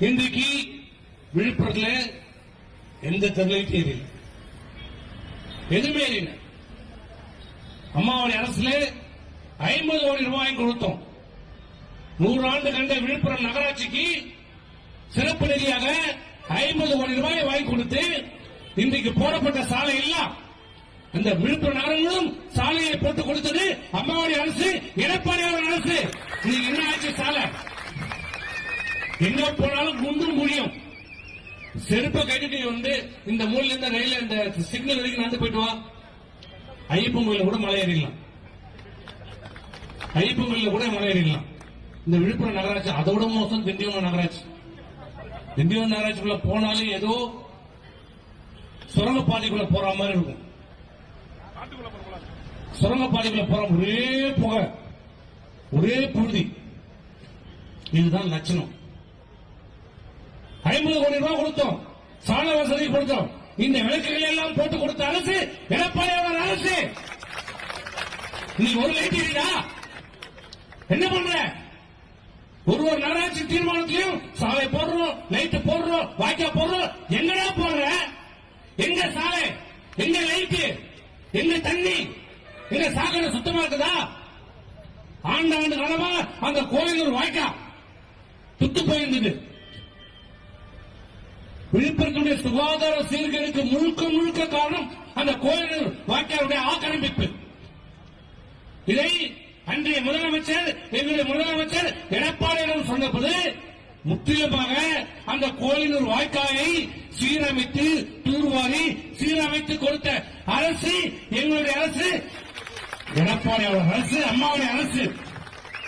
இன்றைக்கு விழுப்புரத்துல எந்த தெருளையும் இல்லை எதுவுமே இல்லை அம்மாவுடைய அரசுல ஐம்பது கோடி ரூபாய் கொடுத்தோம். நூறு ஆண்டு கண்ட விழுப்புரம் நகராட்சிக்கு சிறப்பு நிதியாக ஐம்பது கோடி ரூபாய் வாங்கி கொடுத்து இன்றைக்கு போடப்பட்ட சாலை எல்லாம் இந்த விழுப்புரம் நகரங்களும் சாலையை போட்டு கொடுத்தது அம்மாவுடைய அரசு எடப்பாடியாளர் அரசு. இன்னைக்கு என்ன ஆச்சு சாலை? எங்க போனாலும் குண்டும் முடியும் செருப்ப கட்டிட்டு வந்து இந்த மூலையில இருந்த ரயில் இந்த சிக்னல் வரைக்கும் நடந்து போயிட்டு வா. ஐயப்பன் கோயில கூட மலை ஏறிடலாம். ஐயப்பன் கோயில கூட மலை ஏறிடலாம். இந்த விழுப்புரம் நகராட்சி அதை விட மோசம் திண்டிவனம் நகராட்சி. திண்டிவனம் நகராட்சிக்குள்ள போனாலே ஏதோ சுரங்கப்பாதைக்குள்ள போற மாதிரி இருக்கும். சுரங்கப்பாதைக்குள்ள போற ஒரே புகை ஒரே புழுதி. இதுதான் லட்சணம். ஐம்பது கோடி ரூபாய் கொடுத்தோம். சாலை வசதி கொடுத்தோம். இந்த விளக்குகளை எல்லாம் போட்டு கொடுத்த அரசு எடப்பாடியார் அரசு. நீ ஒரு லைட் என்ன பண்ற? ஒரு ஒரு நகராட்சி தீர்மானத்திலையும் சாலை போடுறோம் லைட் போடுறோம் வாய்க்கா போடுறோம். எங்கடா போடுற? எங்க சாலை? எங்க லைட் எங்க தண்ணி? எங்க சாக்கடை சுத்தமா இருக்குதா? ஆண்டாண்டு காலமா அந்த கோயிலூர் வாய்க்கா துத்து போயிருந்தது. விழுப்புரத்துடைய சுகாதார சீர்கேடுக்கு முழுக்க முழுக்க காரணம் அந்த கோயில் வாக்கியாருடைய ஆக்கிரமிப்பு. இதை அன்றைய முதலமைச்சர் எங்களுடைய முதலமைச்சர் எடப்பாடியிடம் சொன்னபோது முற்றிலுமாக அந்த கோயிலூர் வாய்க்காலை சீரமைத்து தூர்வாரி சீரமைத்து கொடுத்த அரசு எங்களுடைய அரசு எடப்பாடி அவர்கள் அரசு அம்மாவுடைய அரசு.